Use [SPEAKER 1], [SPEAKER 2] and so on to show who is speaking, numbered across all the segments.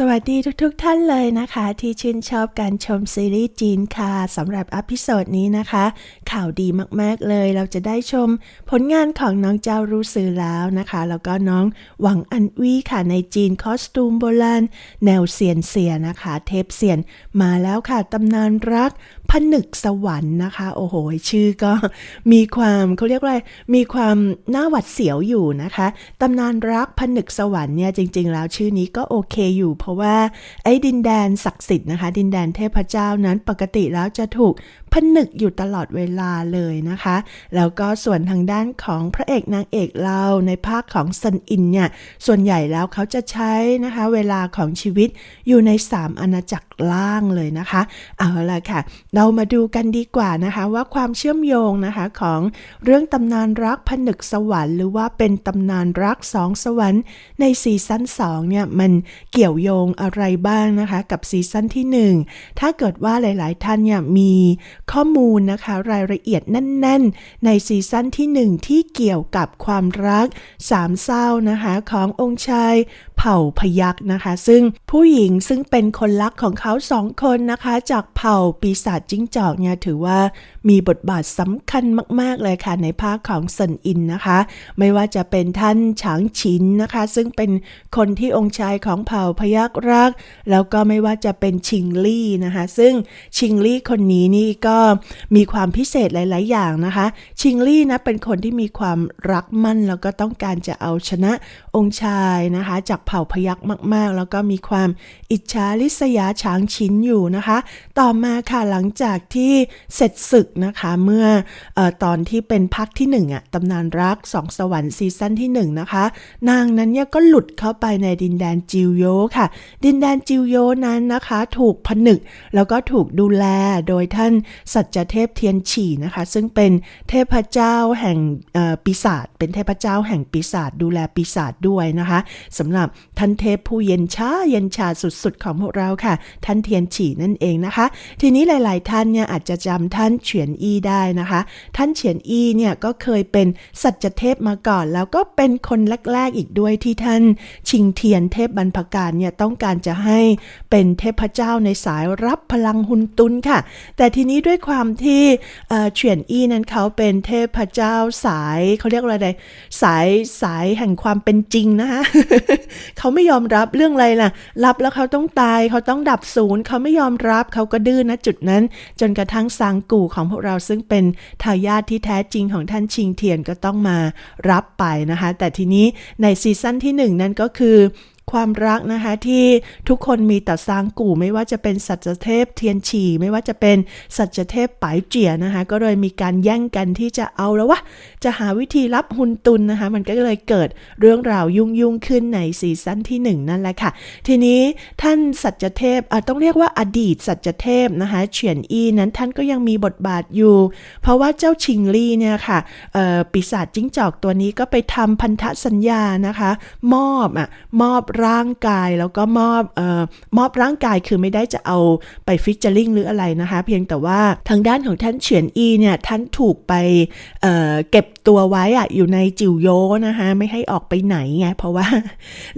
[SPEAKER 1] สวัสดีทุกๆทท่านเลยนะคะ ที่ชื่นชอบการชมซีรีส์จีนค่ะสำหรับอพิโซดนี้นะคะ ข่าวดีมากๆเลยเราจะได้ชมผลงานของน้องเจ้ารู้สื่อแล้วนะคะ แล้วก็น้องหวังอันวี่ค่ะในจีนคอสตูมโบราณแนวเซียนเสียนะคะ เทปเสียนมาแล้วค่ะตำนานรักผนึกสวรรค์นะคะ โอ้โห ชื่อก็มีความเขาเรียกว่ามีความน่าหวัดเสียวอยู่นะคะตำนานรักผนึกสวรรค์เนี่ยจริง ๆ แล้วชื่อนี้ก็โอเคอยู่พราะว่าไอ้ดินแดนศักดิ์สิทธิ์นะคะ ดินแดนเทพเจ้านั้นปกติแล้วจะถูกผนึกอยู่ตลอดเวลาเลยนะคะ แล้วก็ส่วนทางด้านของพระเอกนางเอกเราในภาคของซันอินเนี่ยส่วนใหญ่แล้วเขาจะใช้นะคะ เวลาของชีวิตอยู่ใน 3 อาณาจักรล่างเลยนะคะ เอาละค่ะ เรามาดูกันดีกว่านะคะ ว่าความเชื่อมโยงนะคะของเรื่องตำนานรักผนึกสวรรค์หรือว่าเป็นตำนานรักสองสวรรค์ในซีซั่น2เนี่ยมันเกี่ยวโยงอะไรบ้างนะคะ กับซีซั่นที่ 1 ถ้าเกิดว่าหลาย ๆ ท่านเนี่ยมีข้อมูลนะคะรายละเอียดแน่น ๆ ในซีซั่นที่ 1 ที่เกี่ยวกับความรักสามเศร้านะคะขององค์ชายเผ่าพยักนะคะ ซึ่งผู้หญิงซึ่งเป็นคนรักของเขาขาสองคนนะคะ จากเผ่าปีศาจจิ้งจอกเนี่ยถือว่า มีบทบาทสำคัญมาก ๆ เลยค่ะในภาคของเซินอินนะคะ ไม่ว่าจะเป็นท่านฉางฉินนะคะ ซึ่งเป็นคนที่องค์ชายของเผ่าพยักรัก แล้วก็ไม่ว่าจะเป็นชิงลี่นะคะ ซึ่งชิงลี่คนนี้นี่ก็มีความพิเศษหลาย ๆ อย่างนะคะ ชิงลี่นะเป็นคนที่มีความรักมั่นแล้วก็ต้องการจะเอาชนะองค์ชายนะคะ จากเผ่าพยักมาก ๆ แล้วก็มีความอิจฉาริษยาฉางชินอยู่นะคะ ต่อมาค่ะหลังจากที่เสร็จศึกนะคะเมื่ออตอนที่เป็นพักที่1อะตำนานรักสองสวรรค์ซีซั่นที่1นะคะนางนั้นเนี่ยก็หลุดเข้าไปในดินแดนจิวโยค่ะ ดินแดนจิวโยนั้นนะคะ ถูกผนึกแล้วก็ถูกดูแลโดยท่านสัจเทพเทียนฉีนะคะ ซึ่งเป็นเทพเจ้าแห่งปีศาจเป็นเทพเจ้าแห่งปีศาจดูแลปีศาจด้วยนะคะสำหรับท่านเทพผู้เย็นชาเย็นชาสุดๆของพวกเราค่ะ ท่านเทียนฉีนั่นเองนะคะ ทีนี้หลาย ๆ ท่านเนี่ยอาจจะจำท่านเฉียนอี้ได้นะคะ ท่านเฉียนอี้เนี่ยก็เคยเป็นสัจเทพมาก่อน แล้วก็เป็นคนแรกๆอีกด้วยที่ท่านชิงเทียนเทพบรรพการเนี่ยต้องการจะให้เป็นเทพเจ้าในสายรับพลังหุนตุนค่ะ แต่ทีนี้ด้วยความที่เฉียนอี้นั้นเขาเป็นเทพเจ้าสายเขาเรียกอะไรสายสายแห่งความเป็นจริงนะคะเขาไม่ยอมรับเรื่องอะไรล่ะ รับแล้วเขาต้องตายเขาต้องดับศูนย์เขาไม่ยอมรับเขาก็ดื้อนะจุดนั้น จนกระทั่งซางกู่ของพเราซึ่งเป็นทายาทที่แท้จริงของท่านชิงเทียนก็ต้องมารับไปนะคะ แต่ทีนี้ในซีซั่นที่หนึ่งนั่นก็คือ ความรักนะคะที่ทุกคนมีต่อซางกู่ไม่ว่าจะเป็นสัจเทพเทียนฉี่ไม่ว่าจะเป็นสัจเทพป๋ายเจียนะคะก็เลยมีการแย่งกันที่จะเอาแล้ววะจะหาวิธีรับหุนตุนนะคะมันก็เลยเกิดเรื่องราวยุ่งยุ่งขึ้นในซีซั่นที่ 1 นั่นแหละค่ะ ทีนี้ท่านสัจเทพต้องเรียกว่าอดีตสัจเทพนะคะเฉียนอีนั้นท่านก็ยังมีบทบาทอยู่ เพราะว่าเจ้าชิงลี่เนี่ยค่ะปีศาจจิ้งจอกตัวนี้ก็ไปทำพันธสัญญานะคะ มอบอะมอบร่างกายแล้วก็มอบเอ่อมอบร่างกายคือไม่ได้จะเอาไปฟิชเจอริงหรืออะไรนะคะ เพียงแต่ว่าทางด้านของท่านเฉียนอีเนี่ยท่านถูกไปเอ่อเก็บ ตัวไว้อะอยู่ในจิ๋วโยนะคะไม่ให้ออกไปไหนไงเพราะว่า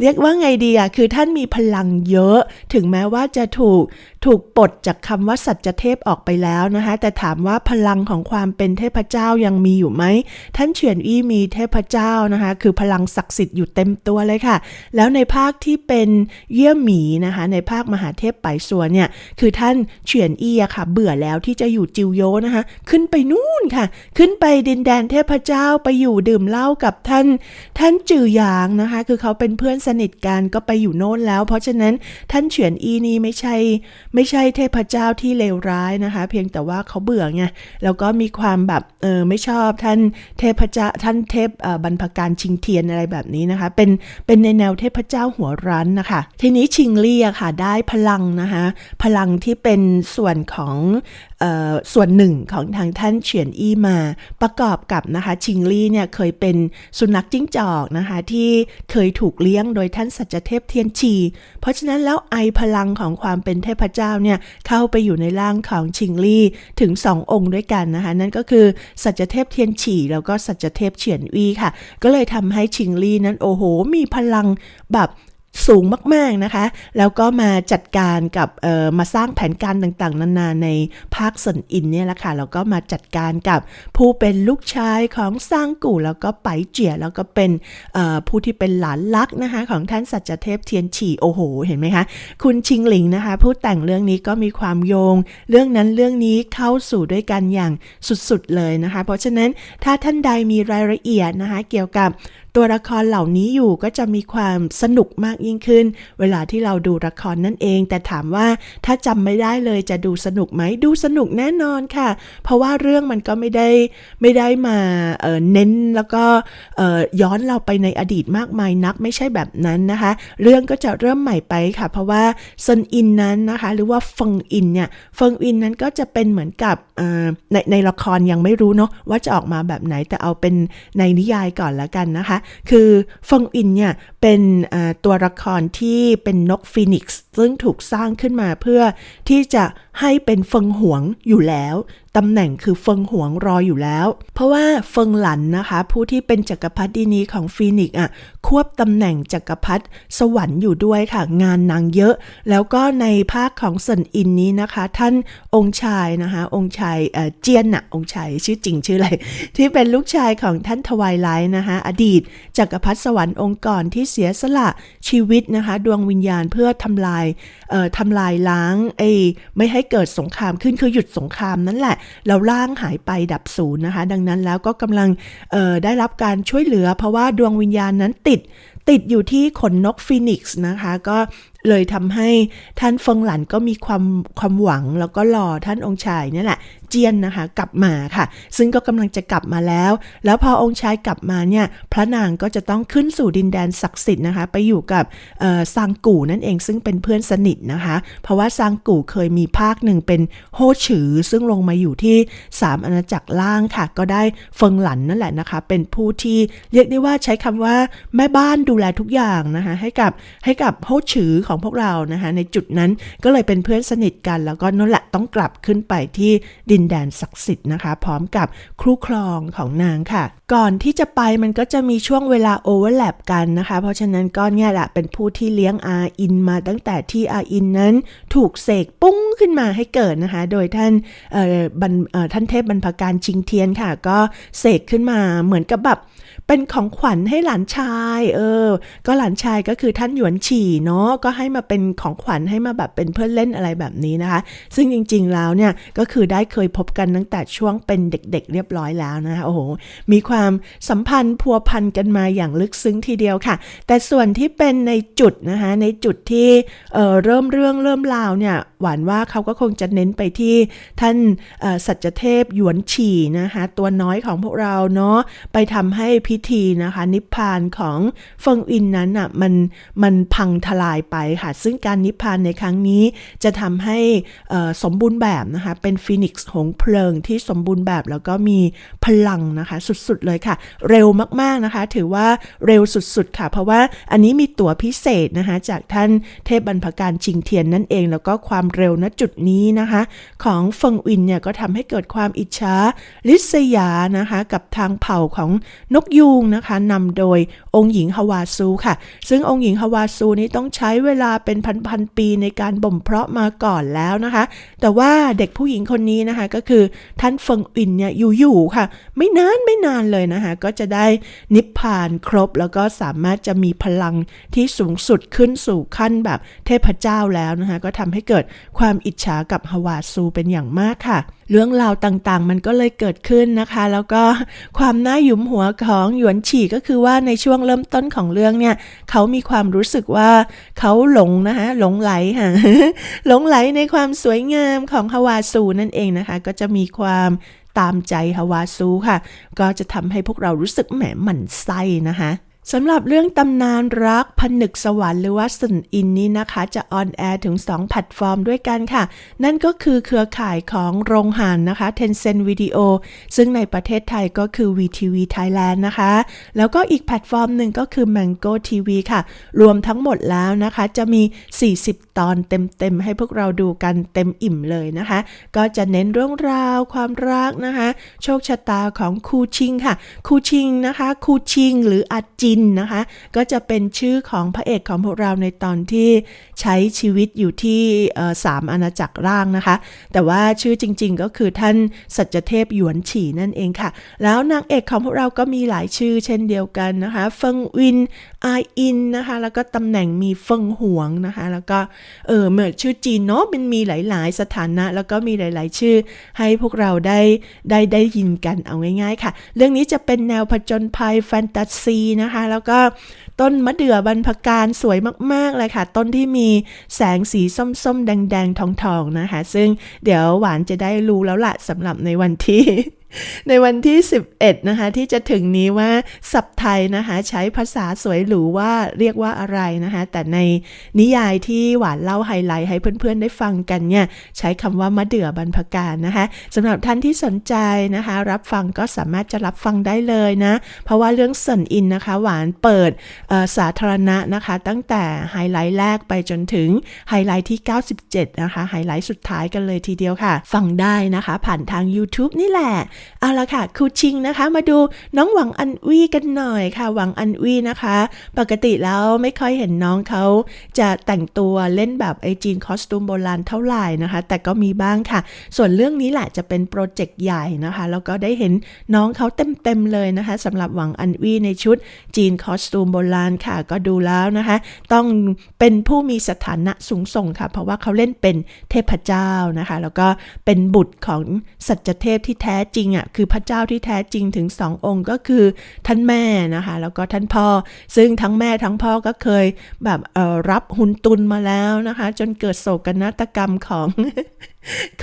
[SPEAKER 1] เรียกว่าไงดีอะคือท่านมีพลังเยอะ ถึงแม้ว่าจะถูกถูกปลดจากคำว่าสัจเทพออกไปแล้วนะคะ แต่ถามว่าพลังของความเป็นเทพเจ้ายังมีอยู่ไหมท่านเฉียนอี้มีเทพเจ้านะคะ คือพลังศักดิ์สิทธิ์อยู่เต็มตัวเลยค่ะ แล้วในภาคที่เป็นเยี่ยหมีนะคะ ในภาคมหาเทพไปสัวนเนี่ยคือท่านเฉียนอี้ค่ะ เบื่อแล้วที่จะอยู่จิวโยนะคะ ขึ้นไปนู่นค่ะ ขึ้นไปดินแดนเทพเจ้าไปอยู่ดื่มเหล้ากับท่าน ท่านจือหยางนะคะ คือเขาเป็นเพื่อนสนิทกันก็ไปอยู่โน่นแล้ว เพราะฉะนั้นท่านเฉียนอีนี่ไม่ใช่ ไม่ใช่เทพเจ้าที่เลวร้ายนะคะ เพียงแต่ว่าเขาเบื่อไงแล้วก็มีความแบบเออไม่ชอบท่านเทพเจ้าท่านเทพบรรพการชิงเทียนอะไรแบบนี้นะคะ เป็นเป็นในแนวเทพเจ้าหัวรั้นนะคะ ทีนี้ชิงลี่อะค่ะได้พลังนะคะ พลังที่เป็นส่วนของส่วนหนึ่งของทางท่านเฉียนอี้มา ประกอบกับนะคะชิงลี่เนี่ยเคยเป็นสุนัขจิ้งจอกนะคะที่เคยถูกเลี้ยงโดยท่านสัจเทพเทียนชี เพราะฉะนั้นแล้วไอพลังของความเป็นเทพเจ้าเนี่ยเข้าไปอยู่ในร่างของชิงลี่ถึงสององค์ด้วยกันนะคะนั่นก็คือสัจเทพเทียนฉีแล้วก็สัจเทพเฉียนอี้ค่ะ ก็เลยทำให้ชิงลี่นั้นโอ้โห มีพลังแบบ สูงมากๆนะคะ แล้วก็มาจัดการกับมาสร้างแผนการต่างๆ นานาในภาคสนอินเนี่ยแหละค่ะ แล้วก็มาจัดการกับผู้เป็นลูกชายของสร้างกู่ แล้วก็ไปเจียแล้วก็เป็นผู้ที่เป็นหลานลักนะคะของท่านสัจเทพเทียนฉี่โอ้โห เห็นไหมคะ คุณชิงหลิงนะคะ ผู้แต่งเรื่องนี้ก็มีความโยง เรื่องนั้นเรื่องนี้เข้าสู่ด้วยกันอย่างสุดๆเลยนะคะ เพราะฉะนั้นถ้าท่านใดมีรายละเอียดนะคะ เกี่ยวกับ ตัวละครเหล่านี้อยู่ก็จะมีความสนุกมากยิ่งขึ้น เวลาที่เราดูละครนั่นเอง แต่ถามว่าถ้าจำไม่ได้เลยจะดูสนุกไหมดูสนุกแน่นอนค่ะ เพราะว่าเรื่องมันก็ไม่ได้ไม่ได้มาเเน้นแล้วก็ย้อนเราไปในอดีตมากมายนักไม่ใช่แบบนั้นนะคะ เรื่องก็จะเริ่มใหม่ไปค่ะ เพราะว่าซันอินนั้นนะคะ หรือว่าฟงอินเนี่ยฟงอินนั้นก็จะเป็นเหมือนกับในในละครยังไม่รู้เนาะว่าจะออกมาแบบไหนแต่เอาเป็นในนิยายก่อนละกันนะคะคือฟงอินเนี่ยเป็นตัวละครที่เป็นนกฟีนิกซ์ซึ่งถูกสร้างขึ้นมาเพื่อที่จะให้เป็นฟงหวงอยู่แล้วตำแหน่งคือเฟิงหวงรออยู่แล้ว เพราะว่าเฟิงหลันนะคะ ผู้ที่เป็นจักรพรรดินีของฟีนิกอะควบตำแหน่งจักรพรรดิสวรรค์อยู่ด้วยค่ะ งานนางเยอะ แล้วก็ในภาคของเซินอินนี้นะคะ ท่านองค์ชายนะคะ องค์ชายเเจียนน่ะองค์ชายชื่อจริงชื่ออะไรที่เป็นลูกชายของท่านทวายไลท์นะคะ อดีตจักรพรรดิสวรรค์องค์ก่อนที่เสียสละชีวิตนะคะ ดวงวิญญาณเพื่อทำลายเอ่อทำลายล้างไอ้ไม่ให้เกิดสงครามขึ้นคือหยุดสงครามนั่นแหละแล้วร่างหายไปดับศูนย์นะคะ ดังนั้นแล้วก็กำลังได้รับการช่วยเหลือ เพราะว่าดวงวิญญาณนั้นติดติดอยู่ที่ขนนกฟีนิกซ์นะคะ ก็เลยทำให้ท่านเฟิงหลันก็มีความความหวังแล้วก็รอท่านองค์ชายนี่แหละเจียนนะคะกลับมาค่ะ ซึ่งก็กำลังจะกลับมาแล้ว แล้วพอองค์ชายกลับมาเนี่ยพระนางก็จะต้องขึ้นสู่ดินแดนศักดิ์สิทธิ์นะคะ ไปอยู่กับซางกู่นั่นเองซึ่งเป็นเพื่อนสนิทนะคะ เพราะว่าซางกู่เคยมีภาคหนึ่งเป็นโฮฉือ ซึ่งลงมาอยู่ที่3อาณาจักรล่างค่ะ ก็ได้เฟิงหลันนั่นแหละนะคะ เป็นผู้ที่เรียกได้ว่าใช้คำว่าแม่บ้านดูแลทุกอย่างนะคะให้กับให้กับโฮฉือของพวกเรานะคะในจุดนั้นก็เลยเป็นเพื่อนสนิทกันแล้วก็นั่นแหละต้องกลับขึ้นไปที่ดินแดนศักดิ์สิทธิ์นะคะ พร้อมกับครูครองของนางค่ะ ก่อนที่จะไปมันก็จะมีช่วงเวลาโอเวอร์แลปกันนะคะ เพราะฉะนั้นก็เนี่ยแหละเป็นผู้ที่เลี้ยงอาอินมาตั้งแต่ที่อาอินนั้นถูกเสกปุ้งขึ้นมาให้เกิดนะคะ โดยท่านเอ่อบรรเอ่อท่านเทพบรรพการชิงเทียนค่ะ ก็เสกขึ้นมาเหมือนกับแบบ เป็นของขวัญให้หลานชาย เออ ก็หลานชายก็คือท่านหยวนฉี่เนาะก็ให้มาเป็นของขวัญให้มาแบบเป็นเพื่อนเล่นอะไรแบบนี้นะคะ ซึ่งจริง ๆแล้วเนี่ยก็คือได้เคยพบกันตั้งแต่ช่วงเป็นเด็กๆ เรียบร้อยแล้วนะคะโอ้โหมีความสัมพันธ์พัวพันกันมาอย่างลึกซึ้งทีเดียวค่ะ แต่ส่วนที่เป็นในจุดนะคะในจุดที่เออเริ่มเรื่องเริ่มราวเนี่ยหวานว่าเขาก็คงจะเน้นไปที่ท่านสัจเทพหยวนฉี่นะคะตัวน้อยของพวกเราเนาะไปทำให้พิธีนะคะ นิพพานของเฟิงอินนั้นอะมันมันพังทลายไปค่ะ ซึ่งการนิพพานในครั้งนี้จะทำให้สมบูรณ์แบบนะคะ เป็นฟีนิกซ์หงเพลิงที่สมบูรณ์แบบแล้วก็มีพลังนะคะ สุดๆเลยค่ะ เร็วมากๆนะคะ ถือว่าเร็วสุดๆค่ะ เพราะว่าอันนี้มีตั๋วพิเศษนะคะ จากท่านเทพบรรพการชิงเทียนนั่นเอง แล้วก็ความเร็วณจุดนี้นะคะ ของเฟิงอินเนี่ยก็ทำให้เกิดความอิจฉาลิษยานะคะ กับทางเผ่าของนกยูงนะคะนำโดยองค์หญิงฮาวาซูค่ะ ซึ่งองค์หญิงฮาวาซูนี้ต้องใช้เวลาเป็นพันๆปีในการบ่มเพาะมาก่อนแล้วนะคะ แต่ว่าเด็กผู้หญิงคนนี้นะคะก็คือท่านเฟิงอินเนี่ยอยู่ๆค่ะ ไม่นานไม่นานเลยนะคะ ก็จะได้นิพพานครบแล้วก็สามารถจะมีพลังที่สูงสุดขึ้นสู่ขั้นแบบเทพเจ้าแล้วนะคะ ก็ทำให้เกิดความอิจฉากับฮาวาซูเป็นอย่างมากค่ะ เรื่องราวต่างๆ มันก็เลยเกิดขึ้นนะคะ แล้วก็ความน่าหยุมหัวของหยวนฉี่ก็คือว่าในช่วงเริ่มต้นของเรื่องเนี่ยเขามีความรู้สึกว่าเขาหลงนะคะหลงไหลค่ะหลงไหลในความสวยงามของฮาวาซูนั่นเองนะคะ ก็จะมีความตามใจฮาวาซูค่ะ ก็จะทำให้พวกเรารู้สึกแหมหมั่นไส้นะคะ สำหรับเรื่องตำนานรักผนึกสวรรค์หรือว่าสันอินนี้นะคะ จะออนแอร์ถึง 2 แพลตฟอร์มด้วยกันค่ะ นั่นก็คือเครือข่ายของโรงหานนะคะ Tencent Video ซึ่งในประเทศไทยก็คือ VTV Thailand นะคะ แล้วก็อีกแพลตฟอร์มหนึ่งก็คือ Mango TV ค่ะ รวมทั้งหมดแล้วนะคะ จะมี 40 ตอนเต็มๆให้พวกเราดูกันเต็มอิ่มเลยนะคะ ก็จะเน้นเรื่องราวความรักนะคะ โชคชะตาของคูชิงค่ะ คูชิงนะคะคูชิงหรืออาจินนะคะ ก็จะเป็นชื่อของพระเอกของพวกเราในตอนที่ใช้ชีวิตอยู่ที่สามอาณาจักรร่างนะคะ แต่ว่าชื่อจริงๆก็คือท่านสัจเทพหยวนฉี่นั่นเองค่ะ แล้วนางเอกของพวกเราก็มีหลายชื่อเช่นเดียวกันนะคะเฟิงวินไออินนะคะ แล้วก็ตำแหน่งมีเฟิงหวงนะคะ แล้วก็เออเมือชื่อจีนเนาะมันมีหลาย ๆ สถานะ แล้วก็มีหลาย ๆ ชื่อ ให้พวกเราได้ได้ได้ยินกันเอาง่าย ๆ ค่ะ เรื่องนี้จะเป็นแนวผจญภัยแฟนตาซีนะคะ แล้วก็ต้นมะเดื่อบรรพการสวยมาก ๆ เลยค่ะ ต้นที่มีแสงสีส้ม ๆ แดง ๆ ทอง ๆ นะคะ ซึ่งเดี๋ยวหวานจะได้รู้แล้วละสำหรับในวันที่ ในวันที่ 11 นะคะ ที่จะถึงนี้ว่าศัพท์ไทยนะคะ ใช้ภาษาสวยหรูว่าเรียกว่าอะไรนะคะ แต่ในนิยายที่หวานเล่าไฮไลท์ให้เพื่อนๆได้ฟังกันเนี่ย ใช้คำว่ามะเดื่อบรรพการนะคะสำหรับท่านที่สนใจนะคะ รับฟังก็สามารถจะรับฟังได้เลยนะ เพราะว่าเรื่องเซินอินนะคะ หวานเปิดสาธารณะนะคะ ตั้งแต่ไฮไลท์แรกไปจนถึงไฮไลท์ที่ 97 นะคะไฮไลท์สุดท้ายกันเลยทีเดียวค่ะ ฟังได้นะคะ ผ่านทาง YouTube นี่แหละเอาละค่ะครูชิงนะคะ มาดูน้องหวังอันวีกันหน่อยค่ะ หวังอันวีนะคะ ปกติแล้วไม่ค่อยเห็นน้องเขาจะแต่งตัวเล่นแบบไอจีนคอสตูมโบราณเท่าไหร่นะคะ แต่ก็มีบ้างค่ะ ส่วนเรื่องนี้แหละจะเป็นโปรเจกต์ใหญ่นะคะ แล้วก็ได้เห็นน้องเขาเต็มๆเลยนะคะสำหรับหวังอันวีในชุดจีนคอสตูมโบราณค่ะ ก็ดูแล้วนะคะ ต้องเป็นผู้มีสถานะสูงส่งค่ะ เพราะว่าเขาเล่นเป็นเทพเจ้านะคะ แล้วก็เป็นบุตรของสัจเทพที่แท้จริงอะคือพระเจ้าที่แท้จริงถึงสององค์ก็คือท่านแม่นะคะ แล้วก็ท่านพ่อ ซึ่งทั้งแม่ทั้งพ่อก็เคยแบบรับหุนตุนมาแล้วนะคะ จนเกิดโศกนาฏกรรมของ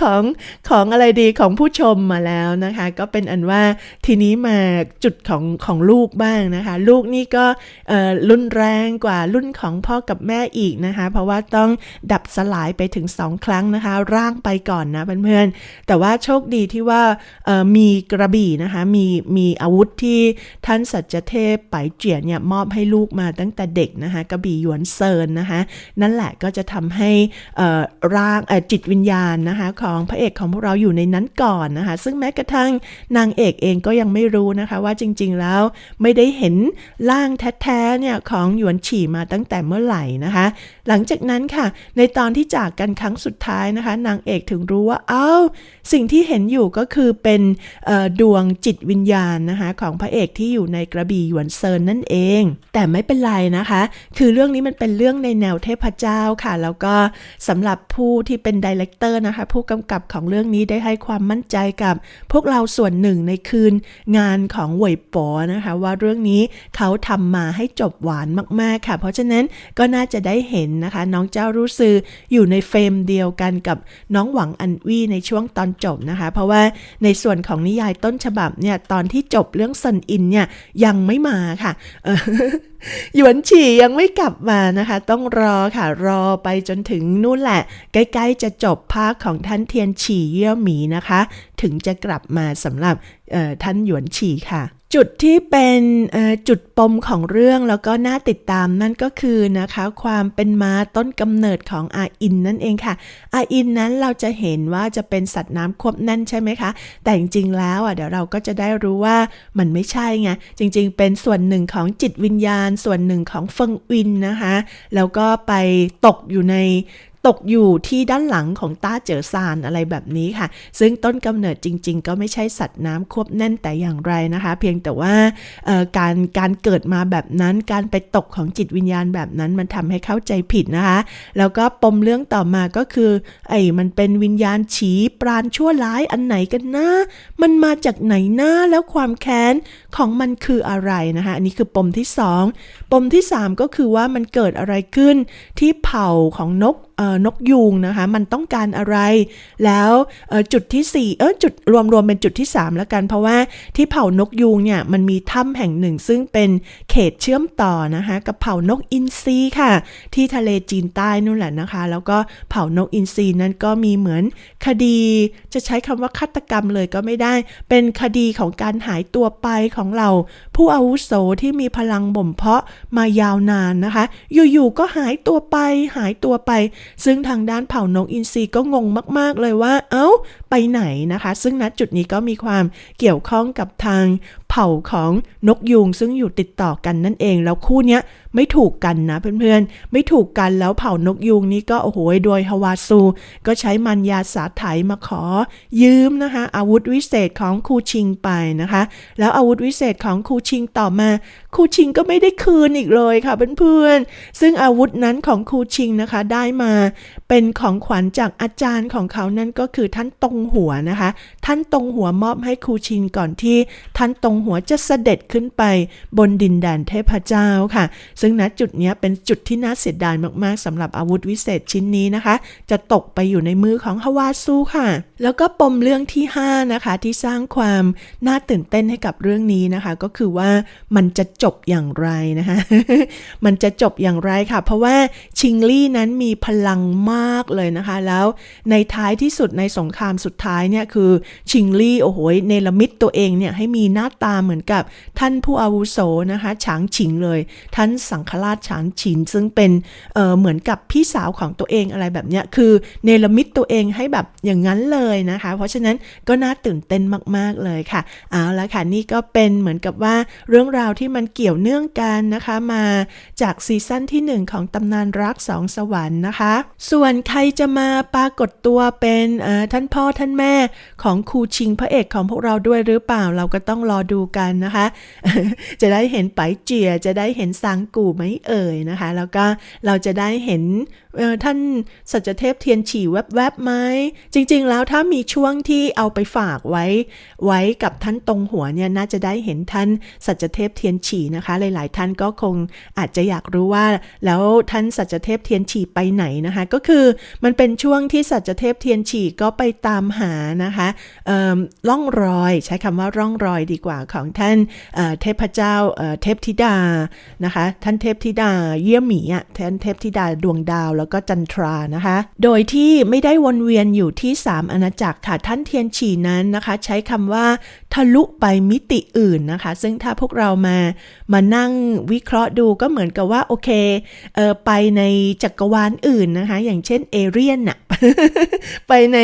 [SPEAKER 1] ของของอะไรดีของผู้ชมมาแล้วนะคะ ก็เป็นอันว่าทีนี้มาจุดของของลูกบ้างนะคะ ลูกนี่ก็เอ่อรุนแรงกว่ารุ่นของพ่อกับแม่อีกนะคะ เพราะว่าต้องดับสลายไปถึงสองครั้งนะคะ ร่างไปก่อนนะเพื่อนๆแต่ว่าโชคดีที่ว่ามีกระบี่นะคะมีมีอาวุธที่ท่านสัจเทพไปเจียนเนี่ยมอบให้ลูกมาตั้งแต่เด็กนะคะกระบี่หยวนเซินนะคะ นั่นแหละก็จะทำให้ร่างจิตวิญญาณนะคะของพระเอกของพวกเราอยู่ในนั้นก่อนนะคะ ซึ่งแม้กระทั่งนางเอกเองก็ยังไม่รู้นะคะว่าจริงๆแล้วไม่ได้เห็นร่างแท้ๆเนี่ยของหยวนฉี่มาตั้งแต่เมื่อไหร่นะคะ หลังจากนั้นค่ะ ในตอนที่จากกันครั้งสุดท้ายนะคะ นางเอกถึงรู้ว่าเอ้าสิ่งที่เห็นอยู่ก็คือเป็นดวงจิตวิญญาณนะคะของพระเอกที่อยู่ในกระบี่หยวนเซินนั่นเอง แต่ไม่เป็นไรนะคะ คือเรื่องนี้มันเป็นเรื่องในแนวเทพเจ้าค่ะ แล้วก็สำหรับผู้ที่เป็นดีเลกเตอร์นะคะผู้กำกับของเรื่องนี้ได้ให้ความมั่นใจกับพวกเราส่วนหนึ่งในคืนงานของหวยป๋อนะคะ ว่าเรื่องนี้เขาทำมาให้จบหวานมากๆค่ะ เพราะฉะนั้นก็น่าจะได้เห็นนะคะ น้องเจ้ารู้ซืออยู่ในเฟรมเดียวกันกับน้องหวังอันวี่ในช่วงตอนจบนะคะ เพราะว่าในส่วนของนิยายต้นฉบับเนี่ยตอนที่จบเรื่องซันอินเนี่ยยังไม่มาค่ะ หยวนฉี่ยังไม่กลับมานะคะ ต้องรอค่ะรอไปจนถึงนู่นแหละ ใกล้ๆจะจบภาคของท่านเทียนฉี่เยี่ยวหมีนะคะ ถึงจะกลับมาสำหรับท่านหยวนฉี่ค่ะ จุดที่เป็นจุดปมของเรื่องแล้วก็น่าติดตามนั่นก็คือนะคะ ความเป็นมาต้นกำเนิดของอาอินนั่นเองค่ะ อาอินนั้นเราจะเห็นว่าจะเป็นสัตว์น้ำควบแน่นใช่ไหมคะ แต่จริงๆแล้วอะเดี๋ยวเราก็จะได้รู้ว่ามันไม่ใช่ไงจริงๆ เป็นส่วนหนึ่งของจิตวิญญาณ ส่วนหนึ่งของเฟิงวินนะคะ แล้วก็ไปตกอยู่ใน ตกอยู่ที่ด้านหลังของต้าเจอซานอะไรแบบนี้ค่ะ ซึ่งต้นกำเนิดจริง ๆ ก็ไม่ใช่สัตว์น้ำควบแน่นแต่อย่างไรนะคะ เพียงแต่ว่าการการเกิดมาแบบนั้นการไปตกของจิตวิญญาณแบบนั้นมันทำให้เข้าใจผิดนะคะ แล้วก็ปมเรื่องต่อมาก็คือไอ้มันเป็นวิญญาณฉีปราณชั่วร้ายอันไหนกันนะ มันมาจากไหนนะแล้วความแค้นของมันคืออะไรนะคะ อันนี้คือปมที่สองปมที่สามก็คือว่ามันเกิดอะไรขึ้นที่เผ่าของนกนกยูงนะคะ มันต้องการอะไร แล้วจุดที่สี่เออจุดรวมรวมเป็นจุดที่สามแล้วกัน เพราะว่าที่เผ่านกยูงเนี่ยมันมีถ้ำแห่งหนึ่ง ซึ่งเป็นเขตเชื่อมต่อนะคะ กับเผ่านกอินทรีค่ะ ที่ทะเลจีนใต้นู่นแหละนะคะ แล้วก็เผ่านกอินทรีนั้นก็มีเหมือนคดี จะใช้คำว่าฆาตกรรมเลยก็ไม่ได้ เป็นคดีของการหายตัวไปของเรา ผู้อาวุโสที่มีพลังบ่มเพาะมายาวนานนะคะ อยู่ๆก็หายตัวไปหายตัวไปซึ่งทางด้านเผ่านกอินทรีก็งงมาก ๆ เลยว่า เอ้า ไปไหนนะคะ ซึ่งณจุดนี้ก็มีความเกี่ยวข้องกับทาง เผ่าของนกยูงซึ่งอยู่ติดต่อกันนั่นเอง แล้วคู่เนี้ยไม่ถูกกันนะเพื่อนๆ ไม่ถูกกันแล้วเผ่านกยูงนี้ก็โอ้โหโดยฮวาซู ก็ใช้มันยาสาไถมาขอ ยืมนะคะ อาวุธวิเศษของคูชิงไปนะคะ แล้วอาวุธวิเศษของคูชิงต่อมาคูชิงก็ไม่ได้คืนอีกเลยค่ะเพื่อนๆ ซึ่งอาวุธนั้นของคูชิงนะคะได้มาเป็นของขวัญจากอาจารย์ของเขานั่นก็คือท่านตรงหัวนะคะ ท่านตรงหัวมอบให้คูชิงก่อนที่ท่านตรงหัวจะเสด็จขึ้นไปบนดินแดนเทพเจ้าค่ะ ซึ่งณจุดนี้เป็นจุดที่น่าเสียดายมากๆสำหรับอาวุธวิเศษชิ้นนี้นะคะ จะตกไปอยู่ในมือของฮาวาซูค่ะ แล้วก็ปมเรื่องที่ 5 นะคะ ที่สร้างความน่าตื่นเต้นให้กับเรื่องนี้นะคะ ก็คือว่ามันจะจบอย่างไรนะคะ มันจะจบอย่างไรค่ะ เพราะว่าชิงลี่นั้นมีพลังมากเลยนะคะ แล้วในท้ายที่สุดในสงครามสุดท้ายเนี่ยคือชิงลี่โอ้โหเนรมิตตัวเองเนี่ยให้มีหน้าตาเหมือนกับท่านผู้อาวุโสนะคะฉางฉิงเลย ท่านสังฆราชฉางฉินซึ่งเป็นเเหมือนกับพี่สาวของตัวเองอะไรแบบเนี้ยคือเนรมิตตัวเองให้แบบอย่างนั้นเลยนะคะ เพราะฉะนั้นก็น่าตื่นเต้นมาก ๆ เลยค่ะ เอาละค่ะนี่ก็เป็นเหมือนกับว่าเรื่องราวที่มันเกี่ยวเนื่องกันนะคะมาจากซีซั่นที่ 1 ของตำนานรักสองสวรรค์นะคะ ส่วนใครจะมาปรากฏตัวเป็นท่านพ่อท่านแม่ของครูชิงพระเอกของพวกเราด้วยหรือเปล่าเราก็ต้องรอดูกันนะคะ จะได้เห็นไปเจีย จะได้เห็นซางกูไหมเอ่ยนะคะ แล้วก็เราจะได้เห็นท่านสัจเทพเทียนฉี่แวบๆไหมจริงๆแล้วถ้ามีช่วงที่เอาไปฝากไว้ ไว้กับท่านตรงหัวเนี่ยน่าจะได้เห็นท่านสัจเทพเทียนฉี่นะคะ หลายๆ ท่านก็คงอาจจะอยากรู้ว่า แล้วท่านสัจเทพเทียนฉี่ไปไหนนะคะ ก็คือมันเป็นช่วงที่สัจเทพเทียนฉี่ก็ไปตามหานะคะล่องรอยใช้คำว่าร่องรอยดีกว่าของท่านเทพเจ้าเทพธิดานะคะท่านเทพธิดาเยี่ยมหมีอะท่านเทพธิดาดวงดาวแล้วก็จันทรานะคะ โดยที่ไม่ได้วนเวียนอยู่ที่ 3 อาณาจักรค่ะท่านเทียนฉีนั้นนะคะ ใช้คำว่า ทะลุไปมิติอื่นนะคะ ซึ่งถ้าพวกเรามามานั่งวิเคราะห์ดูก็เหมือนกับว่าโอเคเออไปในจักรวาลอื่นนะคะ อย่างเช่นเอเรียนน่ะไปใน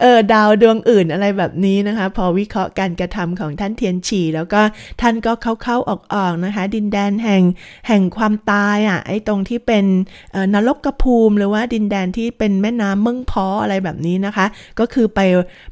[SPEAKER 1] เออดาวดวงอื่นอะไรแบบนี้นะคะ พอวิเคราะห์การกระทำของท่านเทียนฉีแล้วก็ท่านก็เข้าๆออกๆนะคะ ดินแดนแห่งแห่งความตายอะไอ้ตรงที่เป็นนรกกระภูมิหรือว่าดินแดนที่เป็นแม่น้ำเมืองพออะไรแบบนี้นะคะ ก็คือไป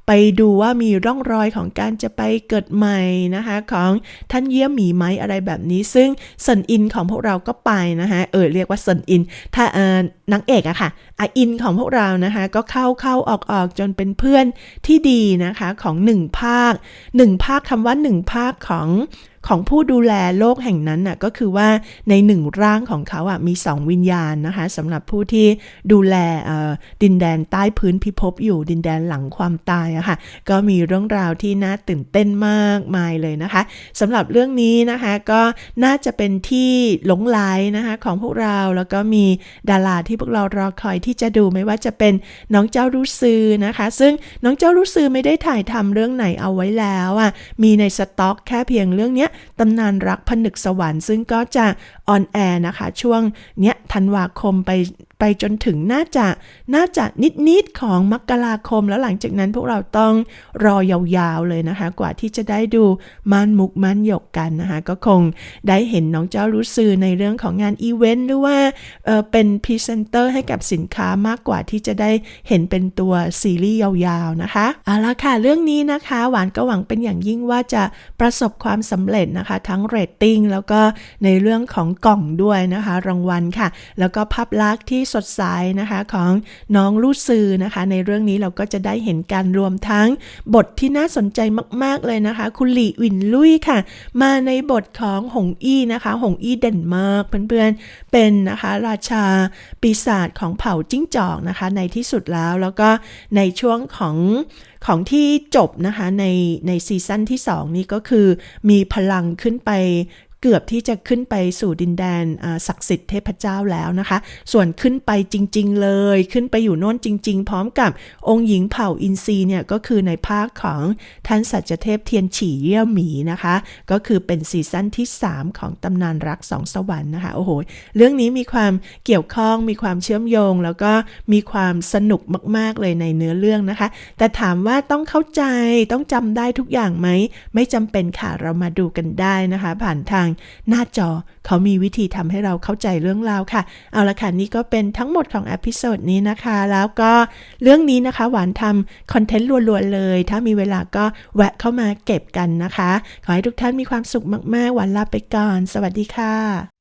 [SPEAKER 1] ไปดูว่ามีร่องรอยของการจะไปเกิดใหม่นะคะของท่านเยี่ยมหมีไหมอะไรแบบนี้ ซึ่งสันอินของพวกเราก็ไปนะคะเออเรียกว่าสันอิน ถ้าเออนางเอกอะค่ะอาอินของพวกเรานะคะก็เข้าเข้าออกออกจนเป็นเพื่อนที่ดีนะคะของหนึ่งภาคหนึ่งภาคคำว่าหนึ่งภาคของ ของผู้ดูแลโลกแห่งนั้นน่ะก็คือว่าในหนึ่งร่างของเขาอะมีสองวิญญาณนะคะสำหรับผู้ที่ดูแลดินแดนใต้พื้นพิภพอยู่ดินแดนหลังความตายอะค่ะก็มีเรื่องราวที่น่าตื่นเต้นมากมายเลยนะคะสำหรับเรื่องนี้นะคะก็น่าจะเป็นที่หลงไหลนะคะของพวกเราแล้วก็มีดาราที่พวกเรารอคอยที่จะดูไม่ว่าจะเป็นน้องเจ้ารู้ซือนะคะ ซึ่งน้องเจ้ารู้ซือไม่ได้ถ่ายทำเรื่องไหนเอาไว้แล้วอะมีในสต็อกแค่เพียงเรื่องเนี้ยตำนานรักผนึกสวรรค์ซึ่งก็จะออนแอร์นะคะ ช่วงเนี้ยธันวาคมไปไปจนถึงน่าจะน่าจะนิดๆของมกราคม แล้วหลังจากนั้นพวกเราต้องรอยาวๆเลยนะคะ กว่าที่จะได้ดูมันมุกมันหยกกันนะคะก็คงได้เห็นน้องเจ้ารู้สื่อในเรื่องของงานอีเวนต์หรือว่าเออเป็นพรีเซนเตอร์ให้กับสินค้ามากกว่าที่จะได้เห็นเป็นตัวซีรีส์ยาวๆนะคะเอาละค่ะเรื่องนี้นะคะ หวานก็หวังเป็นอย่างยิ่งว่าจะประสบความสำเร็จนะคะ ทั้งเรตติ้งแล้วก็ในเรื่องของกล่องด้วยนะคะ รางวัลค่ะ แล้วก็ภาพลักษณ์ที่สดใสนะคะของน้องลู่ซือนะคะ ในเรื่องนี้เราก็จะได้เห็นการรวมทั้งบทที่น่าสนใจมาก ๆ เลยนะคะ คุณหลี่วินลุยค่ะ มาในบทของหงอี้นะคะ หงอี้เด่นมากเพื่อนๆเป็นนะคะราชาปีศาจของเผ่าจิ้งจอกนะคะ ในที่สุดแล้วแล้วก็ในช่วงของของที่จบนะคะในในซีซั่นที่ 2 นี้ก็คือมีพลังขึ้นไป กือบที่จะขึ้นไปสู่ดินแดนศักดิ์สิทธิ์เทพเจ้าแล้วนะคะ ส่วนขึ้นไปจริง ๆ เลยขึ้นไปอยู่โน่นจริง ๆ พร้อมกับองค์หญิงเผ่าอินซีเนี่ยก็คือในภาคของท่านสัจเทพเทียนฉี่เยี่ยวหมีนะคะ ก็คือเป็นซีซั่นที่ 3 ของตำนานรักสองสวรรค์นะคะโอ้โหเรื่องนี้มีความเกี่ยวข้องมีความเชื่อมโยง แล้วก็มีความสนุกมาก ๆ เลยในเนื้อเรื่องนะคะ แต่ถามว่าต้องเข้าใจต้องจำได้ทุกอย่างไหมไม่จำเป็นค่ะเรามาดูกันได้นะคะ ผ่านทางหน้าจอเขามีวิธีทำให้เราเข้าใจเรื่องราวค่ะ เอาละค่ะนี่ก็เป็นทั้งหมดของอพิโซดนี้นะคะ แล้วก็เรื่องนี้นะคะ หวานทำคอนเทนต์รัวๆเลย ถ้ามีเวลาก็แวะเข้ามาเก็บกันนะคะ ขอให้ทุกท่านมีความสุขมากๆ หวานลาไปก่อน สวัสดีค่ะ